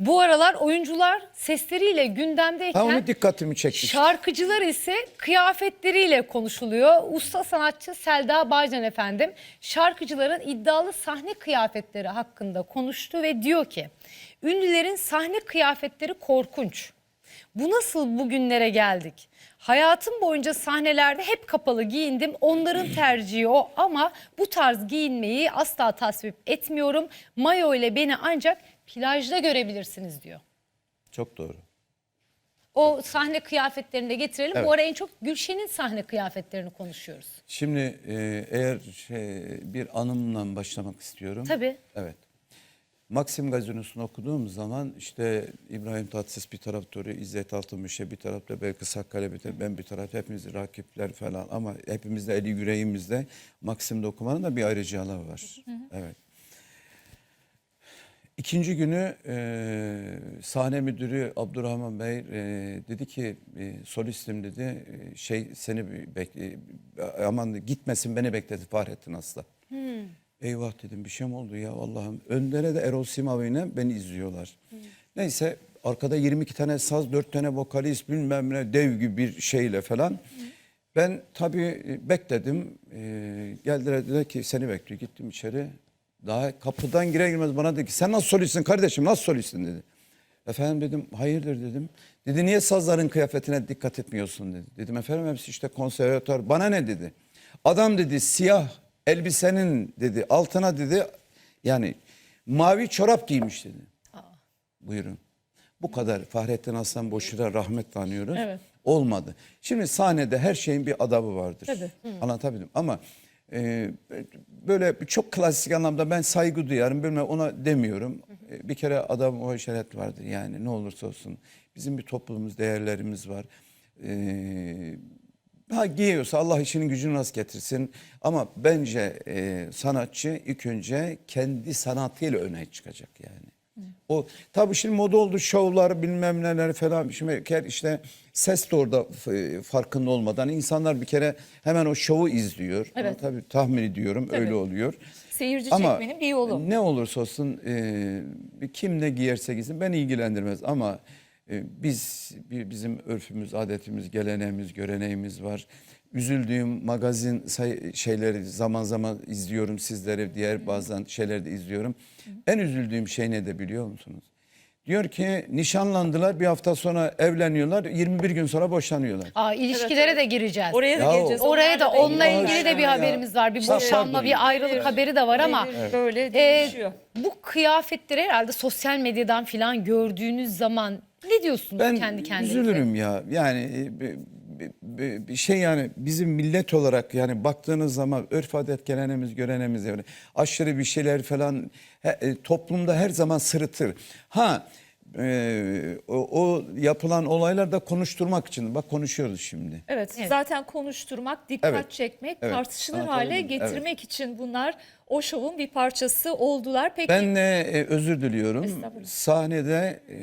Bu aralar oyuncular sesleriyle gündemdeyken onu dikkatimi çekmiş. şarkıcılar ise kıyafetleriyle konuşuluyor. Usta sanatçı Selda Bağcan efendim şarkıcıların iddialı sahne kıyafetleri hakkında konuştu ve diyor ki ünlülerin sahne kıyafetleri korkunç. Bu nasıl bugünlere geldik? Hayatım boyunca sahnelerde hep kapalı giyindim. Onların tercihi o ama bu tarz giyinmeyi asla tasvip etmiyorum. Mayo ile beni ancak plajda görebilirsiniz diyor. Çok doğru. O sahne kıyafetlerini de getirelim. Evet. Bu ara en çok Gülşen'in sahne kıyafetlerini konuşuyoruz. Şimdi e, eğer şey, bir anımla başlamak istiyorum. Tabii. Evet. Maxim Gazinosu'nu okuduğum zaman işte İbrahim Tatlıses bir taraftarı, İzzet Altınmış'a bir tarafta belki Sakkale bir tarafta, ben bir tarafta hepimiz rakipler falan ama hepimizde eli yüreğimizde Maxim'de okumanın da bir ayrıcalığı var. Evet. İkinci günü e, sahne müdürü Abdurrahman Bey e, dedi ki e, solistim dedi e, şey seni bekle aman gitmesin beni bekledi Fahrettin Aslan. Eyvah dedim bir şey mi oldu ya Allah'ım. Önlere de Erol Simavi ile beni izliyorlar. Neyse arkada 22 tane saz, 4 tane vokalist bilmem ne dev gibi bir şeyle falan. Ben tabii e, bekledim. Ee, geldiler dediler ki seni bekliyor. Gittim içeri. Daha kapıdan girer girmez bana dedi ki sen nasıl solistsin kardeşim nasıl solistsin dedi. Efendim dedim hayırdır dedim. Dedi niye sazların kıyafetine dikkat etmiyorsun dedi. Dedim efendim hepsi işte konservatör bana ne dedi. Adam dedi siyah elbisenin dedi altına dedi yani mavi çorap giymiş dedi. Buyurun. Bu kadar Fahrettin Aslan Boşur'a rahmetle anıyoruz. Evet. Olmadı. Şimdi sahnede her şeyin bir adabı vardır. Tabii. Anlatabildim ama e, böyle çok klasik anlamda ben saygı duyarım. Bilmem ona demiyorum. E, bir kere adam o işaret vardır yani ne olursa olsun. Bizim bir toplumumuz, değerlerimiz var. E, Ha giyiyorsa Allah işinin gücünü nasıl getirsin. Ama bence e, sanatçı ilk önce kendi sanatıyla öne çıkacak yani. O tabii şimdi moda oldu şovlar bilmem neler falan. Şimdi işte ses de orada e, farkında olmadan insanlar bir kere hemen o şovu izliyor. Evet. Ama tabii tahmin ediyorum öyle oluyor. Seyirci Ama çekmenin bir yolu. ne olursa olsun e, kim ne giyerse giysin beni ilgilendirmez ama biz bir, bizim örfümüz, adetimiz, geleneğimiz, göreneğimiz var. Üzüldüğüm magazin say- şeyleri zaman zaman izliyorum sizleri, diğer bazen şeyleri de izliyorum. En üzüldüğüm şey ne de biliyor musunuz? Diyor ki nişanlandılar bir hafta sonra evleniyorlar 21 gün sonra boşanıyorlar. Aa, ilişkilere de gireceğiz. Oraya da Ya geleceğiz. Oraya da onunla ilgili ilgili de bir Ya. haberimiz var. Bir boşanma, bir ayrılık haberi de var ama Evet, böyle e, değişiyor. bu kıyafetleri herhalde sosyal medyadan falan gördüğünüz zaman ne diyorsunuz Ben kendi kendinize? üzülürüm ya. Yani e, bir- şey yani bizim millet olarak yani baktığınız zaman örf adet geleneğimiz görenemiz yani aşırı bir şeyler falan he- e, toplumda her zaman sırıtır. Ha e, o, o yapılan olaylar da konuşturmak için bak konuşuyoruz şimdi. Evet, Evet. zaten konuşturmak, dikkat Evet. çekmek, Evet. tartışılır hale getirmek için bunlar o şovun bir parçası oldular. Peki Ben de e, özür diliyorum. Sahnede e,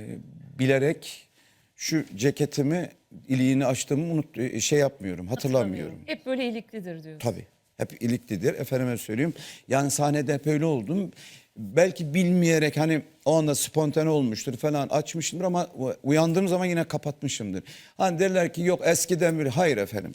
bilerek şu ceketimi iliğini açtığımı unut e, şey yapmıyorum hatırlamıyorum. hep böyle iliklidir diyorsun. Tabii. Hep iliklidir. Efendime söyleyeyim. Yani sahnede hep öyle oldum. Belki bilmeyerek hani o anda spontane olmuştur falan açmışımdır ama uyandığım zaman yine kapatmışımdır. Hani derler ki yok eskiden beri. Hayır efendim.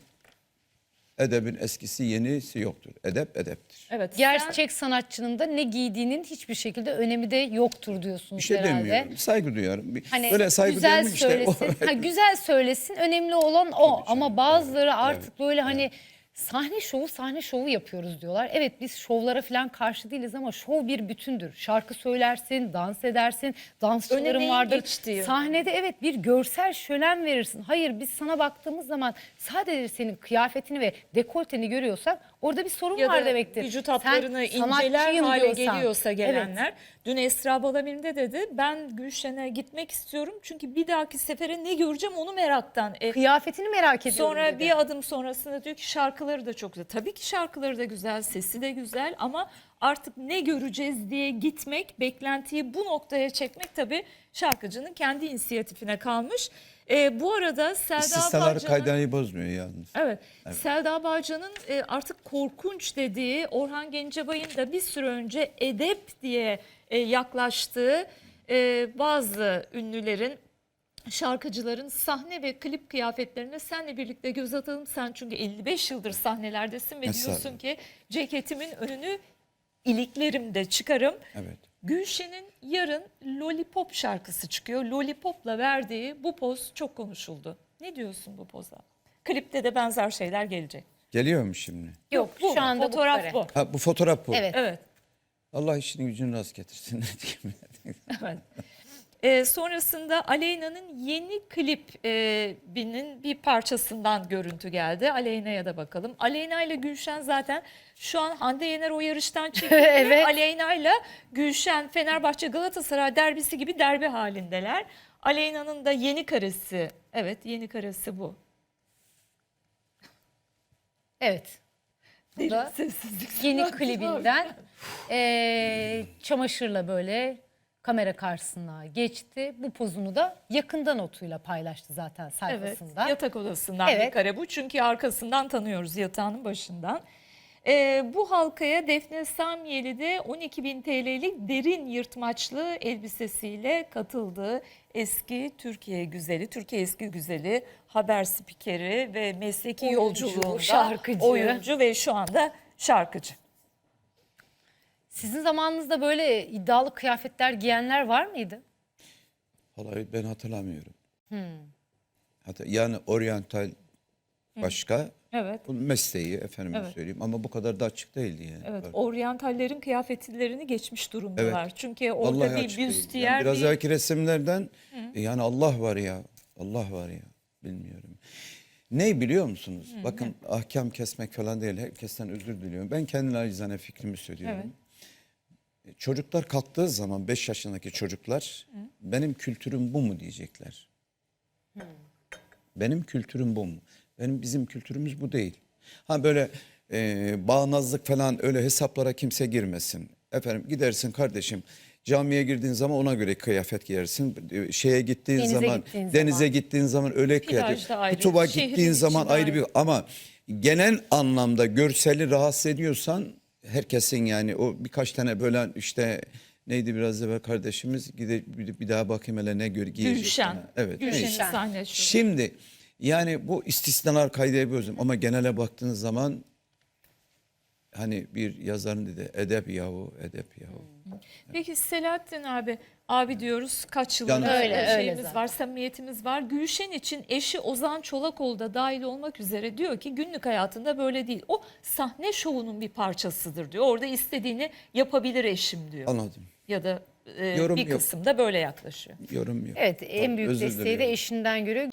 Edebin eskisi yenisi yoktur. Edep edeptir. Evet. Gerçek sanatçının da ne giydiğinin hiçbir şekilde önemi de yoktur diyorsunuz Bir şey herhalde. demiyorum. Saygı duyarım. Bir- Hani Böyle saygı güzel duyarım işte. o- söylesin. ha, güzel söylesin. Önemli olan o. Ama bazıları artık böyle hani sahne şovu sahne şovu yapıyoruz diyorlar. Evet biz şovlara falan karşı değiliz ama şov bir bütündür. Şarkı söylersin, dans edersin, dansçıların vardır. geçtiği. Sahnede evet bir görsel şölen verirsin. Hayır biz sana baktığımız zaman sadece senin kıyafetini ve dekolteni görüyorsak orada bir sorun ya var da demektir. vücut Sen hatlarını inceler sanatçıyım hale diyorsan- geliyorsa Evet. gelenler. Dün Esra Balamir'in de dedi ben Gülşen'e gitmek istiyorum çünkü bir dahaki sefere ne göreceğim onu meraktan. E, Kıyafetini merak ediyorum Sonra dedi. bir adım sonrasında diyor ki şarkıları da çok güzel. Tabii ki şarkıları da güzel, sesi de güzel ama artık ne göreceğiz diye gitmek, beklentiyi bu noktaya çekmek tabii şarkıcının kendi inisiyatifine kalmış. Ee, bu arada Selda Bağcan'ın... kaydayı bozmuyor yalnız. Evet. Selda Bağcan'ın e, artık korkunç dediği Orhan Gencebay'ın da bir süre önce edep diye e, yaklaştığı e, bazı ünlülerin şarkıcıların sahne ve klip kıyafetlerine senle birlikte göz atalım. Sen çünkü 55 yıldır sahnelerdesin ve Estağfurullah. diyorsun ki ceketimin önünü iliklerimde çıkarım. Evet. Gülşen'in yarın Lollipop şarkısı çıkıyor. Lollipop'la verdiği bu poz çok konuşuldu. Ne diyorsun bu poza? Klipte de benzer şeyler gelecek. Geliyor mu şimdi? Yok Bu, şu anda fotoğraf bu. bu. Ha bu fotoğraf bu. Evet. Evet. Allah işini gücünü rast getirsin. Evet. Ee, sonrasında Aleyna'nın yeni klibinin bir parçasından görüntü geldi. Aleyna'ya da bakalım. Aleyna ile Gülşen zaten şu an Hande Yener o yarıştan çıktı. Evet. Aleyna ile Gülşen Fenerbahçe Galatasaray derbisi gibi derbi halindeler. Aleyna'nın da yeni karesi. Evet yeni karesi bu. Evet. Bu da yeni klibinden eee, çamaşırla böyle kamera karşısına geçti. Bu pozunu da yakından notuyla paylaştı zaten Evet, sayfasında. yatak odasından bir Evet. kare bu. Çünkü arkasından tanıyoruz yatağının başından. Ee, bu halkaya Defne Samyeli de 12 bin TL'lik derin yırtmaçlı elbisesiyle katıldı. Eski Türkiye güzeli, Türkiye eski güzeli, haber spikeri ve mesleki Oyuncu, yolculuğunda şarkıcı. oyuncu ve şu anda şarkıcı. Sizin zamanınızda böyle iddialı kıyafetler giyenler var mıydı? Vallahi ben hatırlamıyorum. Hatta yani oryantal başka. Evet. Bu mesleği efendime Evet. söyleyeyim ama bu kadar da açık değildi yani. Evet, oryantallerin kıyafetlerini geçmiş durumdalar. Evet. Çünkü orada vallahi bir büstiyer, Yani biraz bir... evvelki resimlerden e, yani Allah var ya. Allah var ya. Bilmiyorum. Ne biliyor musunuz? Bakın ahkam kesmek falan değil. Herkesten özür diliyorum. Ben kendi acizane fikrimi söylüyorum. Çocuklar kalktığı zaman 5 yaşındaki çocuklar benim kültürüm bu mu diyecekler. Benim kültürüm bu mu? Benim bizim kültürümüz bu değil. Ha böyle e, bağnazlık falan öyle hesaplara kimse girmesin. Efendim gidersin kardeşim camiye girdiğin zaman ona göre kıyafet giyersin. E, Şeye gittiğin Denize zaman gittiğin denize zaman. gittiğin zaman öyle kıyafet. Kutuba gittiğin zaman ayrı bir ama genel anlamda görseli rahatsız ediyorsan herkesin yani o birkaç tane böyle işte neydi biraz evvel kardeşimiz gide bir, daha bakayım hele ne gör giyecek. Gülşen. Evet. Neyse. sahne. Şimdi yani bu istisnalar kaydı bozum ama genele baktığınız zaman hani bir yazarın dedi edep yahu edep yahu. Peki Selahattin abi, abi diyoruz kaç yıldır Yalnız- Öyle, öyle şeyimiz zaten. var, samimiyetimiz var. Gülşen için eşi Ozan Çolakoğlu da dahil olmak üzere diyor ki günlük hayatında böyle değil. O sahne şovunun bir parçasıdır diyor. Orada istediğini yapabilir eşim diyor. Anladım. Ya da e, Yorum bir yok. kısımda böyle yaklaşıyor. Yorum yok. Evet en büyük Özür desteği de diliyorum. eşinden görüyor.